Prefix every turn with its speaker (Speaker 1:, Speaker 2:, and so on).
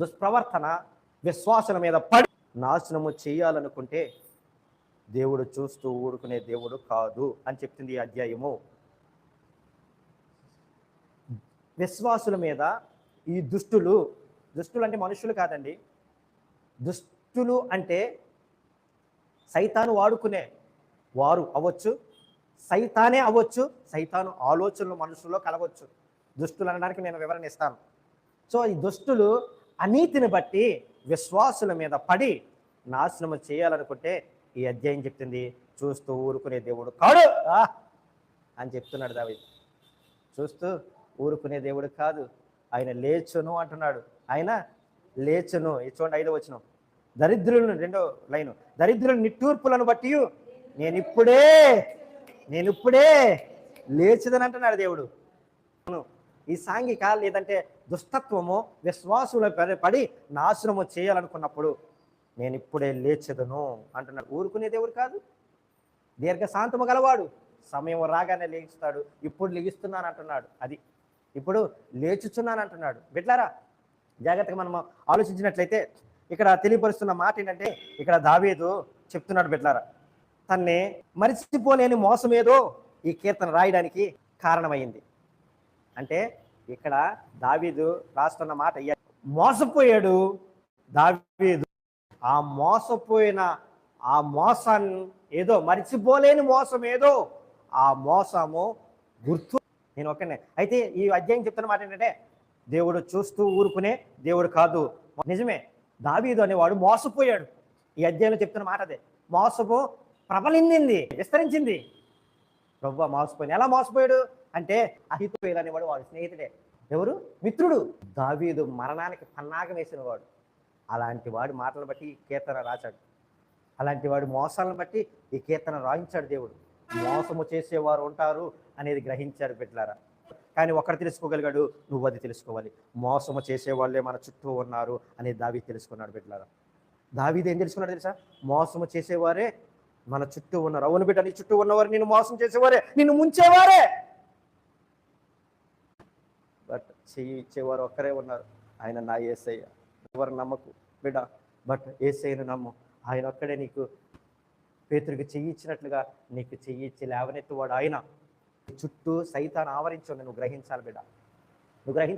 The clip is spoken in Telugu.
Speaker 1: దుష్ప్రవర్తన విశ్వాసన మీద పడి నాశనము చేయాలనుకుంటే దేవుడు చూస్తూ ఊరుకునే దేవుడు కాదు అని చెప్తుంది ఈ అధ్యాయము. విశ్వాసుల మీద ఈ దుష్టులు దుష్టులు అంటే మనుషులు కాదండి. దుష్టులు అంటే సైతాను వాడుకునే వారు అవ్వచ్చు సైతానే అవ్వచ్చు సైతాను ఆలోచనలు మనుషుల్లో కలవచ్చు దుష్టులు అనడానికి నేను వివరణ ఇస్తాను. సో ఈ దుష్టులు అనీతిని బట్టి విశ్వాసుల మీద పడి నాశనం చేయాలనుకుంటే ఈ అధ్యాయం చెప్తుంది చూస్తూ ఊరుకునే దేవుడు కాడు. అని చెప్తున్నాడు దావి చూస్తూ ఊరుకునే దేవుడు కాదు ఆయన లేచును అంటున్నాడు. ఆయన లేచును ఇది చూడండి ఐదో వచ్చిన దరిద్రులను రెండో లైను. దరిద్రుల నిట్టూర్పులను బట్టి నేను ఇప్పుడే నేను ఇప్పుడే లేచిదని అంటున్నాడు దేవుడు. అవును. ఈ సాంఘిక లేదంటే దుష్టత్వము విశ్వాసుల పడి- నాశనము చేయాలనుకున్నప్పుడు నేను ఇప్పుడే లేచెదను అంటున్నాడు. ఊరుకునేది ఎవరు కాదు. దీర్ఘశాంతము గలవాడు. సమయం రాగానే లేగిస్తాడు. ఇప్పుడు లెగిస్తున్నాను అంటున్నాడు. అది ఇప్పుడు లేచుచున్నాను అంటున్నాడు. బిడ్లారా జాగ్రత్తగా మనం ఆలోచించినట్లయితే ఇక్కడ తెలియపరుస్తున్న మాట ఏంటంటే ఇక్కడ దావేదు చెప్తున్నాడు బిడ్లారా తన్నే మరిచిపోలేని మోసమేదో ఈ కీర్తన రాయడానికి కారణమైంది. అంటే ఇక్కడ దావీదు రాస్తున్న మాట మోసపోయాడు దావీదు. ఆ మోసపోయిన ఆ మోసాన్ని ఏదో మరిచిపోలేని మోసం ఏదో ఆ మోసము గుర్తు నేను ఒకనే అయితే ఈ అధ్యాయం చెప్తున్న మాట ఏంటంటే దేవుడు చూస్తూ ఊరుకునే దేవుడు కాదు. నిజమే దావీదు అనేవాడు మోసపోయాడు. ఈ అధ్యాయంలో చెప్తున్న మాట అదే. మోసపు ప్రబలింది విస్తరించింది. ప్రభు మోసపోయింది. ఎలా మోసపోయాడు? అంటే అహితోయేలు అనేవాడు వాడు స్నేహితుడే. ఎవరు? మిత్రుడు. దావీదు మరణానికి పన్నాగం వేసిన వాడు అలాంటి వాడి మాటలను బట్టి ఈ కీర్తన రాశాడు. అలాంటి వాడి మోసాలను బట్టి ఈ కీర్తన రాయించాడు దేవుడు. మోసము చేసేవారు ఉంటారు అనేది గ్రహించారు బిడ్డలారా. కానీ ఒకరు తెలుసుకోగలిగాడు నువ్వు అది తెలుసుకోవాలి. మోసము చేసేవాళ్ళే మన చుట్టూ ఉన్నారు అనేది దావీ తెలుసుకున్నాడు బిడ్డలారా. దావీది ఏం తెలుసుకున్నాడు తెలుసా? మోసము చేసేవారే మన చుట్టూ ఉన్నారు అవును బిడ్డ నీ చుట్టూ ఉన్నవారు నిన్ను మోసం చేసేవారే నిన్ను ముంచేవారే. బట్ చెయ్యి ఇచ్చేవారు ఒక్కరే ఉన్నారు. ఆయన నా ఏసయ్య. ఎవరు నమ్మకు బిడ్డ? బట్ ఏసయ్యను నమ్ము. ఆయన ఒక్కడే నీకు పేతురికి చెయ్యి ఇచ్చినట్లుగా నీకు చెయ్యి ఇచ్చి లేవనెత్తువాడు ఆయన. చుట్టూ సైతాన్ని ఆవరించు నువ్వు గ్రహించాలి బిడ్డ. నువ్వు గ్రహించాలి